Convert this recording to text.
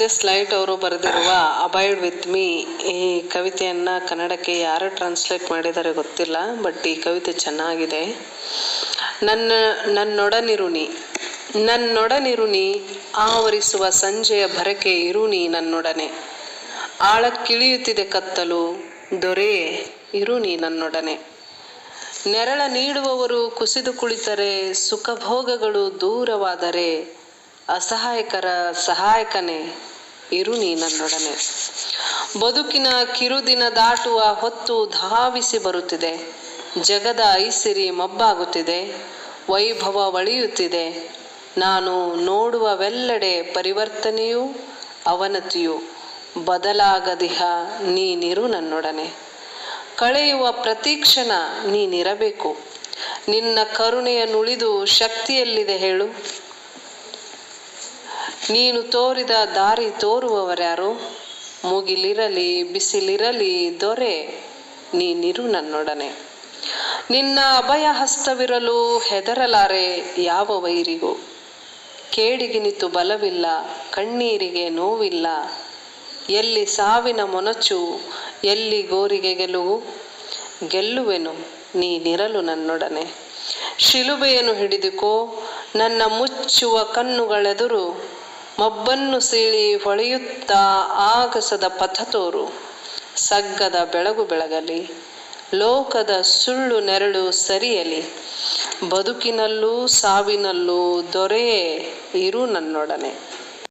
S light ಅವರು ಬರೆದಿರುವ abide with me ಈ ಕವಿತೆಯನ್ನು ಕನ್ನಡಕ್ಕೆ ಯಾರು ಟ್ರಾನ್ಸ್ಲೇಟ್ ಮಾಡಿದ್ದಾರೆ ಗೊತ್ತಿಲ್ಲ ಬಟ್ ಈ ಕವಿತೆ ಚೆನ್ನಾಗಿದೆ. ನನ್ನ, ನನ್ನೊಡನಿರುಣಿ ನನ್ನೊಡನಿರುಣಿ, ಆವರಿಸುವ ಸಂಜೆಯ ಭರಕೆ ಇರುಣಿ ನನ್ನೊಡನೆ. ಆಳಕ್ಕಿಳಿಯುತ್ತಿದೆ ಕತ್ತಲು, ದೊರೆ ಇರುಣಿ ನನ್ನೊಡನೆ. ನೆರಳ ನೀಡುವವರು ಕುಸಿದು ಕುಳಿತರೆ, ಸುಖಭೋಗಗಳು ದೂರವಾದರೆ ಅಸಹಾಯಕರ ಸಹಾಯಕನೇ, ಇರು ನೀ ನನ್ನೊಡನೆ ಬದುಕಿನ ಕಿರುದಿನ ದಾಟುವ ಹೊತ್ತು ಧಾವಿಸಿ ಬರುತ್ತಿದೆ. ಜಗದ ಐಸಿರಿ ಮಬ್ಬಾಗುತ್ತಿದೆ. ವೈಭವ ಒಳಿಯುತ್ತಿದೆ. ನಾನು ನೋಡುವವೆಲ್ಲೆಡೆ ಪರಿವರ್ತನೆಯೂ ಅವನತಿಯು. ಬದಲಾಗದಿಹ, ನೀನಿರು ನನ್ನೊಡನೆ. ಕಳೆಯುವ ಪ್ರತೀಕ್ಷಣ ನೀನಿರಬೇಕು. ನಿನ್ನ ಕರುಣೆಯ ನುಳಿದು ಶಕ್ತಿಯಲ್ಲಿದೆ ಹೇಳು. ನೀನು ತೋರಿದ ದಾರಿ ತೋರುವವರ್ಯಾರು? ಮುಗಿಲಿರಲಿ, ಬಿಸಿಲಿರಲಿ ದೊರೆ, ನೀನಿರು ನನ್ನೊಡನೆ. ನಿನ್ನ ಅಭಯ ಹಸ್ತವಿರಲು ಹೆದರಲಾರೆ ಯಾವ ವೈರಿಗೂ? ಕೇಡಿಗಿನಿತು ಬಲವಿಲ್ಲ, ಕಣ್ಣೀರಿಗೆ ನೋವಿಲ್ಲ. ಎಲ್ಲಿ ಸಾವಿನ ಮೊನಚು, ಎಲ್ಲಿ ಗೋರಿಗೆ ಗೆಲುವು? ಗೆಲ್ಲುವೆನು, ನೀನಿರಲು ನನ್ನೊಡನೆ. ಶಿಲುಬೆಯನ್ನು ಹಿಡಿದುಕೋ, ನನ್ನ ಮುಚ್ಚುವ ಕಣ್ಣುಗಳೆದುರು. ಮಬ್ಬನ್ನು ಸೀಳಿ ಹೊಳೆಯುತ್ತಾ ಆಗಸದ ಪಥ ತೋರು. ಸಗ್ಗದ ಬೆಳಗು ಬೆಳಗಲಿ, ಲೋಕದ ಸುಳ್ಳು ನೆರಳು ಸರಿಯಲಿ. ಬದುಕಿನಲ್ಲೂ ಸಾವಿನಲ್ಲೂ ದೊರೆಯೇ ಇರು ನನ್ನೊಡನೆ.